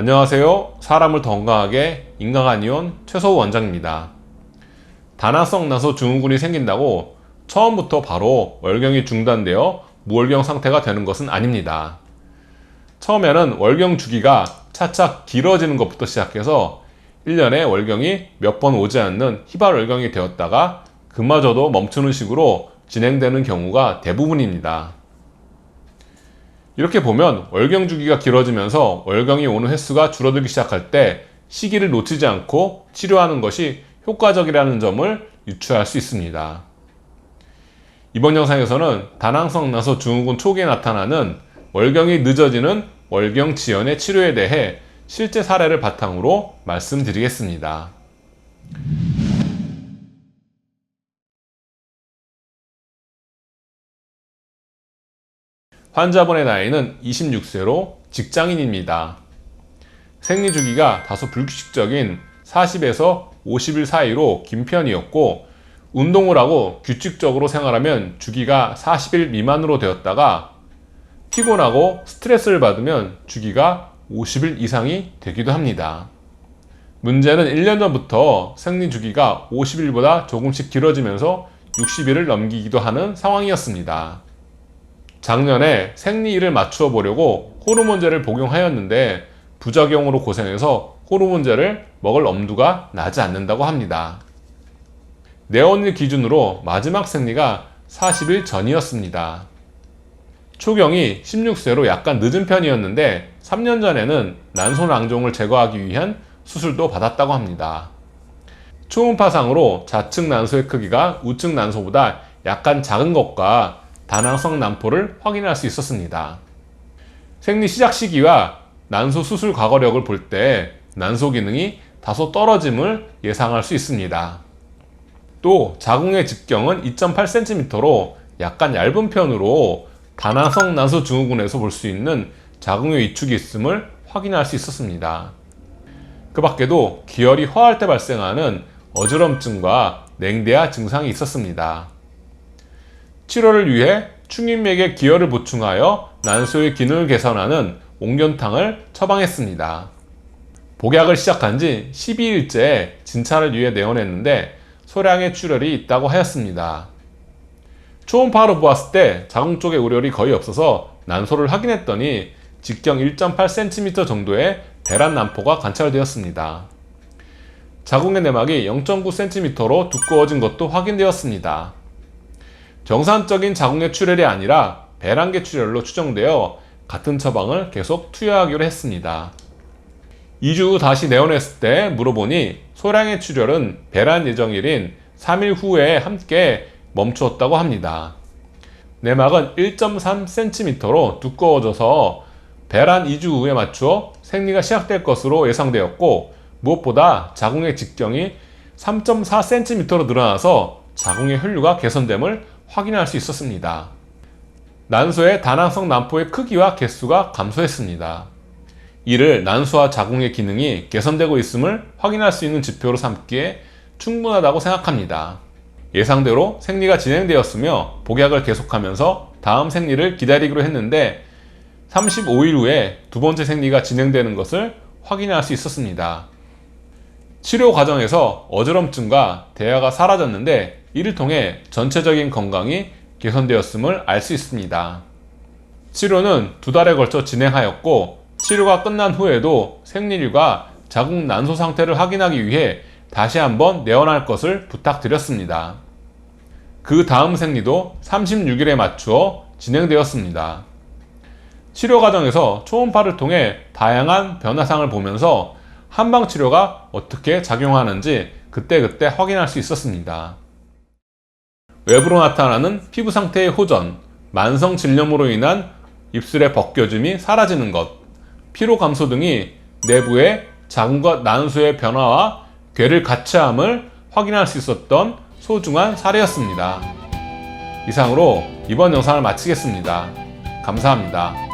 안녕하세요. 사람을 더 건강하게 인강한 이온 최소 원장입니다. 다낭성 나소 증후군이 생긴다고 처음부터 바로 월경이 중단되어 무월경 상태가 되는 것은 아닙니다. 처음에는 월경 주기가 차차 길어지는 것부터 시작해서 1년에 월경이 몇 번 오지 않는 희발 월경이 되었다가 그마저도 멈추는 식으로 진행되는 경우가 대부분입니다. 이렇게 보면 월경 주기가 길어지면서 월경이 오는 횟수가 줄어들기 시작할 때 시기를 놓치지 않고 치료하는 것이 효과적이라는 점을 유추할 수 있습니다. 이번 영상에서는 다낭성 나서 증후군 초기에 나타나는 월경이 늦어지는 월경 지연의 치료에 대해 실제 사례를 바탕으로 말씀드리겠습니다. 환자분의 나이는 26세로 직장인입니다. 생리 주기가 다소 불규칙적인 40에서 50일 사이로 긴 편이었고 운동을 하고 규칙적으로 생활하면 주기가 40일 미만으로 되었다가 피곤하고 스트레스를 받으면 주기가 50일 이상이 되기도 합니다. 문제는 1년 전부터 생리 주기가 50일보다 조금씩 길어지면서 60일을 넘기기도 하는 상황이었습니다. 작년에 생리일을 맞추어 보려고 호르몬제를 복용하였는데 부작용으로 고생해서 호르몬제를 먹을 엄두가 나지 않는다고 합니다. 내원일 기준으로 마지막 생리가 40일 전이었습니다. 초경이 16세로 약간 늦은 편이었는데 3년 전에는 난소낭종을 제거하기 위한 수술도 받았다고 합니다. 초음파상으로 좌측 난소의 크기가 우측 난소보다 약간 작은 것과 다낭성 난포를 확인할 수 있었습니다. 생리 시작 시기와 난소 수술 과거력을 볼 때 난소 기능이 다소 떨어짐을 예상할 수 있습니다. 또 자궁의 직경은 2.8cm로 약간 얇은 편으로 다낭성 난소 증후군에서 볼 수 있는 자궁의 위축이 있음을 확인할 수 있었습니다. 그 밖에도 기혈이 허할 때 발생하는 어지럼증과 냉대화 증상이 있었습니다. 치료를 위해 충인맥에 기혈을 보충하여 난소의 기능을 개선하는 옹견탕을 처방했습니다. 복약을 시작한 지 12일째 진찰을 위해 내원했는데 소량의 출혈이 있다고 하였습니다. 초음파로 보았을 때 자궁 쪽에 우열이 거의 없어서 난소를 확인했더니 직경 1.8cm 정도의 배란 난포가 관찰되었습니다. 자궁의 내막이 0.9cm로 두꺼워진 것도 확인되었습니다. 정상적인 자궁의 출혈이 아니라 배란계 출혈로 추정되어 같은 처방을 계속 투여하기로 했습니다. 2주 후 다시 내원했을 때 물어보니 소량의 출혈은 배란 예정일인 3일 후에 함께 멈추었다고 합니다. 내막은 1.3cm로 두꺼워져서 배란 2주 후에 맞추어 생리가 시작될 것으로 예상되었고 무엇보다 자궁의 직경이 3.4cm로 늘어나서 자궁의 혈류가 개선됨을 확인할 수 있었습니다. 난소의 다낭성 난포의 크기와 개수가 감소했습니다. 이를 난소와 자궁의 기능이 개선되고 있음을 확인할 수 있는 지표로 삼기에 충분하다고 생각합니다. 예상대로 생리가 진행되었으며 복약을 계속하면서 다음 생리를 기다리기로 했는데 35일 후에 두 번째 생리가 진행되는 것을 확인할 수 있었습니다. 치료 과정에서 어지럼증과 대화가 사라졌는데 이를 통해 전체적인 건강이 개선되었음을 알 수 있습니다. 치료는 두 달에 걸쳐 진행하였고 치료가 끝난 후에도 생리율과 자궁 난소 상태를 확인하기 위해 다시 한번 내원할 것을 부탁드렸습니다. 그 다음 생리도 36일에 맞추어 진행되었습니다. 치료 과정에서 초음파를 통해 다양한 변화상을 보면서 한방 치료가 어떻게 작용하는지 그때그때 확인할 수 있었습니다. 외부로 나타나는 피부 상태의 호전, 만성 질염으로 인한 입술의 벗겨짐이 사라지는 것, 피로 감소 등이 내부의 장과 난소의 변화와 괴를 같이함을 확인할 수 있었던 소중한 사례였습니다. 이상으로 이번 영상을 마치겠습니다. 감사합니다.